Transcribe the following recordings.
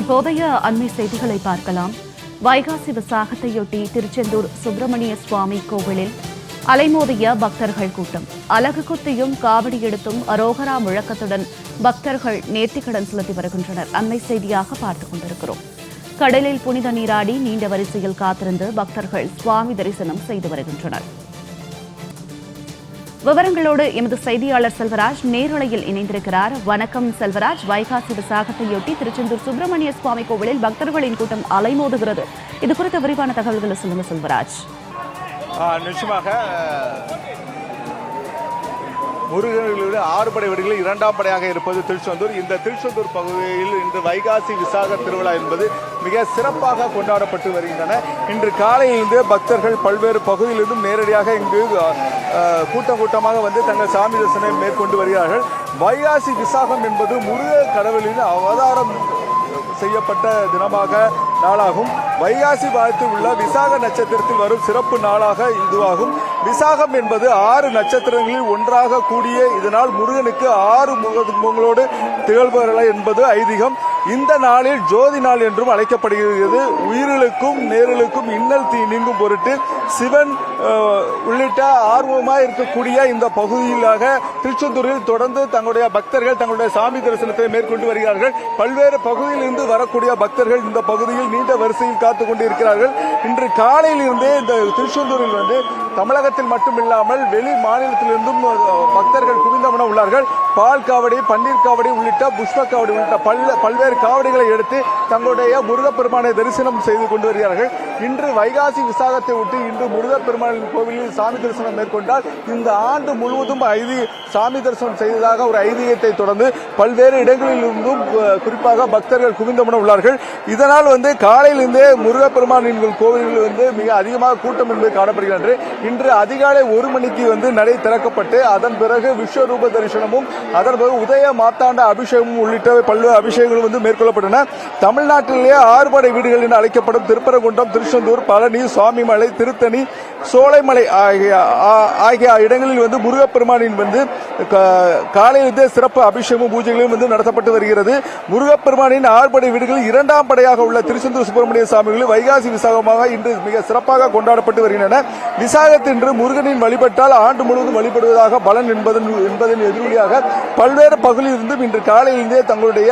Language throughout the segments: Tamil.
தற்போதைய அண்மை செய்திகளை பார்க்கலாம். வைகாசி விசாகத்தையொட்டி திருச்செந்தூர் சுப்பிரமணிய சுவாமி கோவிலில் அலைமோதிய பக்தர்கள் கூட்டம். அலகு குத்தியும் காவடி எடுத்தும் அரோகரா முழக்கத்துடன் பக்தர்கள் நேர்த்திக்கடன் செலுத்தி வருகின்றனர். அண்மை செய்தியாக பார்த்துக் கொண்டிருக்கிறோம். கடலில் புனித நீராடி நீண்ட வரிசையில் காத்திருந்து பக்தர்கள் சுவாமி தரிசனம் செய்து வருகின்றனர். விவரங்களோடு எமது செய்தியாளர் செல்வராஜ் நேரலையில் இணைந்திருக்கிறார். வணக்கம் செல்வராஜ். வைகாசி விசாகத்தையொட்டி திருச்செந்தூர் சுப்பிரமணிய சுவாமி கோவிலில் பக்தர்களின் கூட்டம் அலைமோதுகிறது. இது குறித்த விரிவான தகவல்களை சொல்லுங்க செல்வராஜ். நிச்சயமாக முருகனில் ஆறு படை வீடுகளில் இரண்டாம் படையாக இருப்பது திருச்செந்தூர். இந்த திருச்செந்தூர் பகுதியில் இன்று வைகாசி விசாக திருவிழா என்பது மிக சிறப்பாக கொண்டாடப்பட்டு வருகின்றன. இன்று காலையிலிருந்து பக்தர்கள் பல்வேறு பகுதியிலிருந்தும் நேரடியாக இங்கு கூட்டம் கூட்டமாக வந்து தங்கள் சாமி தரிசனம் மேற்கொண்டு வருகிறார்கள். வைகாசி விசாகம் என்பது முருக கடவுளின் அவதாரம் செய்யப்பட்ட தினமாக நாளாகும். வைகாசி வாரத்தில் உள்ள விசாக நட்சத்திரத்தில் வரும் சிறப்பு நாளாக இதுவாகும். விசாகம் என்பது ஆறு நட்சத்திரங்களில் ஒன்றாக கூடிய இதனால் முருகனுக்கு ஆறு முகங்களோடு திகழ்பவர்கள் என்பது ஐதீகம். இந்த நாளில் ஜோதி நாள் என்றும் அழைக்கப்படுகிறது. உயிர்களுக்கும் நேர்களுக்கும் இன்னல் தீ நீங்கும் பொருட்டு சிவன் உள்ளிட்ட ஆர்வமாக இருக்கக்கூடிய இந்த பகுதியிலாக திருச்செந்தூரில் தொடர்ந்து தங்களுடைய பக்தர்கள் தங்களுடைய சாமி தரிசனத்தை மேற்கொண்டு வருகிறார்கள். பல்வேறு பகுதியிலிருந்து வரக்கூடிய பக்தர்கள் இந்த பகுதியில் நீண்ட வரிசையில் காத்து கொண்டிருக்கிறார்கள். இன்று காலையில் இருந்தே இந்த திருச்செந்தூரில் வந்து தமிழகத்தில் மட்டுமில்லாமல் வெளி மாநிலத்திலிருந்தும் பக்தர்கள் குவிந்தமன உள்ளார்கள். பால் காவடி பன்னீர் காவடி உள்ளிட்ட புஷ்ப காவடி உள்ளிட்ட பல்வேறு காவடிகளை எடுத்து தங்களுடைய முருகப்பெருமானை தரிசனம் செய்து கொண்டு வருகிறார்கள். இன்று வைகாசி விசாகத்தை விட்டு இன்று முருகப்பெருமானின் கோவிலில் சாமி தரிசனம் மேற்கொண்டால் இந்த ஆண்டு முழுவதும் ஐதி சாமி தரிசனம் செய்ததாக ஒரு ஐதீகத்தை தொடர்ந்து பல்வேறு இடங்களிலிருந்தும் குறிப்பாக பக்தர்கள் குவிந்தமன உள்ளார்கள். இதனால் வந்து காலையிலிருந்தே முருகப்பெருமானின் கோவிலில் வந்து மிக அதிகமாக கூட்டம் என்பது காணப்படுகிறது இன்று அதிகாலை ஒரு மணிக்கு வந்து நடை திறக்கப்பட்டு அதன் பிறகு விஸ்வரூப தரிசனமும் அதன் பிறகு உதய மாத்தாண்ட அபிஷேகமும் உள்ளிட்ட பல்வேறு அபிஷேகங்களும் வந்து மேற்கொள்ளப்பட்டன. தமிழ்நாட்டிலேயே ஆறுபடை வீடுகள் என அழைக்கப்படும் திருப்பரங்குன்றம் திருச்செந்தூர் பழனி சுவாமிமலை திருத்தணி சோலைமலை ஆகிய ஆகிய இடங்களில் வந்து முருகப்பெருமானின் வந்து காலையிலிருந்தே சிறப்பு அபிஷேகமும் பூஜைகளும் வந்து நடத்தப்பட்டு வருகிறது. முருகப்பெருமானின் ஆறுபடை வீடுகளில் இரண்டாம் படையாக உள்ள திருச்செந்தூர் சுப்பிரமணிய சாமிகள் வைகாசி விசாகமாக இன்று மிக சிறப்பாக கொண்டாடப்பட்டு வருகின்றன. விசாகத்தின்று முருகனின் வழிபட்டால் ஆண்டு முழுவதும் வழிபடுவதாக பலன் என்பதன் என்பதன் எதிரொலியாக பல்வேறு பகுதியிலிருந்தும் இன்று காலையிலிருந்தே தங்களுடைய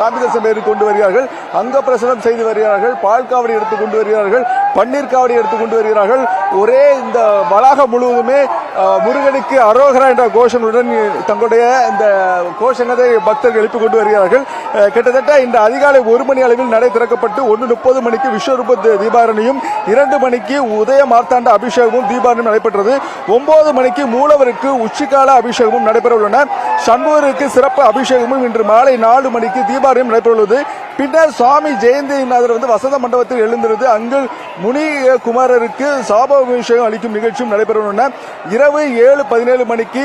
சாமி தரிசனம் மேற்கொண்டு வருகிறார்கள். அங்க பிரசனம் செய்து வருகிறார்கள் பால் காவடி எடுத்துக் கொண்டு வருகிறார்கள். பன்னீர் காவடி எடுத்து கொண்டு வருகிறார்கள். ஒரே இந்த வளாகம் முழுவதுமே முருகனுக்கு அரோகரா என்ற கோஷங்களுடன் தங்களுடைய இந்த கோஷங்களை பக்தர்கள் எழுப்பிக் கொண்டு வருகிறார்கள். கிட்டத்தட்ட இந்த அதிகாலை ஒரு மணி அளவில் நடை திறக்கப்பட்டு ஒன்று முப்பது மணிக்கு விஸ்வரூப தீபாரணியும் தீபாரணையும் இரண்டு மணிக்கு உதய மார்த்தாண்ட அபிஷேகமும் தீபாரணையும் நடைபெற்றது. ஒன்பது மணிக்கு மூலவருக்கு உச்சிக்கால அபிஷேகமும் நடைபெற உள்ளன சண்முகருக்கு சிறப்பு அபிஷேகமும் இன்று மாலை நாலு மணிக்கு தீபாரணையும் நடைபெற உள்ளது பின்னர் சுவாமி ஜெயந்திநாதர் வந்து வசந்த மண்டபத்தில் எழுந்திருந்து அங்கு முனிகுமாரருக்கு குமாரருக்கு சாபாபிஷேகம் அளிக்கும் நிகழ்ச்சியும் நடைபெற இரவு ஏழு பதினேழு மணிக்கு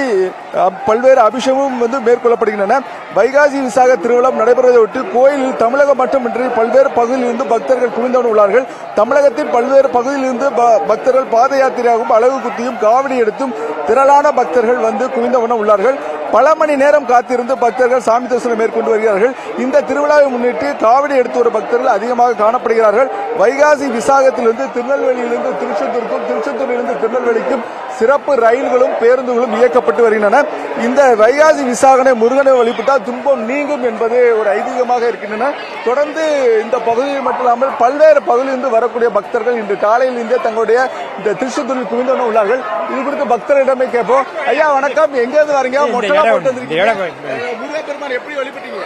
பல்வேறு அபிஷேகமும் வந்து மேற்கொள்ளப்படுகின்றன. வைகாசி விசாக திருவிழா நடைபெறுவதை ஒட்டி கோயிலில் தமிழகம் மட்டுமின்றி பல்வேறு பகுதியிலிருந்து பக்தர்கள் குவிந்தவன் உள்ளார்கள். தமிழகத்தின் பல்வேறு பகுதியிலிருந்து ப- பக்தர்கள் பாத யாத்திரையாகவும் அழகு குத்தியும் காவடி எடுத்தும் திரளான பக்தர்கள் வந்து குவிந்தவுடன் உள்ளார்கள். பல மணி நேரம் காத்திருந்து பக்தர்கள் சாமி தரிசனம் மேற்கொண்டு வருகிறார்கள். இந்த திருவிழாவை முன்னிட்டு காவடி எடுத்து வரும் பக்தர்கள் அதிகமாக காணப்படுகிறார்கள். வைகாசி விசாகத்திலிருந்து திருநெல்வேலியிலிருந்து திருச்செந்தூருக்கும் திருச்செந்தூரிலிருந்து திருநெல்வேலிக்கும் சிறப்பு ரயில்களும் பேருந்துகளும் இயக்கப்பட்டு வருகின்றன. இந்த வைகாசி விசாகனை முருகனை வழிபட்டால் துன்பம் நீங்கும் என்பது ஒரு ஐதீகமாக இருக்கின்றன. தொடர்ந்து இந்த பகுதியில் மட்டும் இல்லாமல் பல்வேறு பகுதியிலிருந்து வரக்கூடிய பக்தர்கள் இன்று காலையிலிருந்தே தங்களுடைய இந்த திருச்செந்தூரில் குவிந்தவன உள்ளார்கள். இது குறித்து பக்தரிடமே கேட்போம். ஐயா வணக்கம். எங்க இருந்து வரீங்க மொட்டை போட்டு எப்படி வழிபட்டீங்க?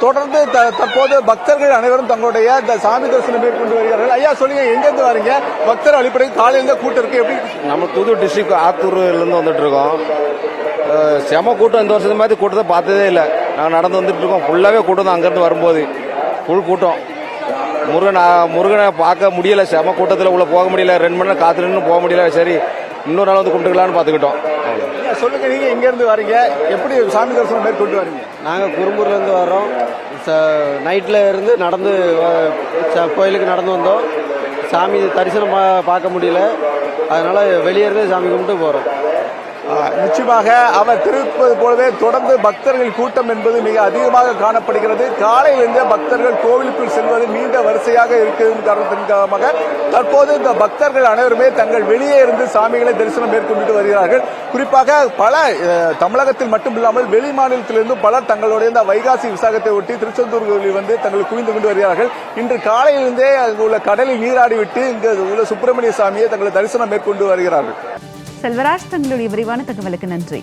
தொடர்ந்து த- தற்போது பக்தர்கள் அனைவரும் தங்களுடைய இந்த சாமி தரிசனம் மேற்கொண்டு வருகிறார்கள். ஐயா சொல்லுங்க எங்கேருந்து வரீங்க? பக்தர் அடிப்படை காலையில கூட்டம் இருக்கு எப்படி நம்ம புது டிஸ்ட்ரிக்ட் ஆத்தூர்லேருந்து வந்துட்டு இருக்கோம். செம கூட்டம் இந்த வருஷத்து மாதிரி கூட்டத்தை பார்த்ததே இல்லை. நாங்கள் நடந்து வந்துட்டு இருக்கோம். ஃபுல்லாகவே கூட்டம் தான் அங்கேருந்து வரும்போது. ஃபுல் கூட்டம். முருகன் முருகனை பார்க்க முடியல. செம கூட்டத்தில் உள்ள போக முடியல. ரெண்டு மணி நேரம் காத்து நின்று போக முடியல. சரி இன்னொரு நாள் வந்து கும்பிட்டுக்கலான்னு பார்த்துக்கிட்டோம். சொல்லுங்க நீங்க எங்க இருந்து வரீங்க? எப்படி சாமி தரிசனம் மேற்கொண்டு வரீங்க? நாங்கள் குறும்பூர்லேருந்து வரோம் ச நைட்டில் இருந்து நடந்து வ- ச- கோயிலுக்கு நடந்து வந்தோம். சாமி தரிசனம் பா பார்க்க முடியல. அதனால் வெளியே இருந்து சாமி கும்பிட்டு போகிறோம் நிச்சயமாக அவர் திருப்பது போலவே தொடர்ந்து பக்தர்கள் கூட்டம் என்பது மிக அதிகமாக காணப்படுகிறது. காலையிலிருந்தே பக்தர்கள் கோவிலுக்குள் செல்வது நீண்ட வரிசையாக இருக்கும் காரணத்தின் காரணமாக தற்போது இந்த பக்தர்கள் அனைவருமே தங்கள் வெளியே இருந்து சாமிகளை தரிசனம் மேற்கொண்டு வருகிறார்கள். குறிப்பாக பல தமிழகத்தில் மட்டுமில்லாமல் வெளி மாநிலத்திலிருந்தும் பலர் தங்களுடைய இந்த வைகாசி விசாகத்தை ஒட்டி திருச்செந்தூர் கோவிலில் வந்து தங்கள் குவிந்து கொண்டு வருகிறார்கள். இன்று காலையிலிருந்தே அங்கு உள்ள கடலில் நீராடிவிட்டு இங்கு உள்ள சுப்பிரமணிய சாமியை தங்களை தரிசனம் மேற்கொண்டு வருகிறார்கள். செல்வராஜ் தங்களுடைய விரிவான தகவலுக்கு நன்றி.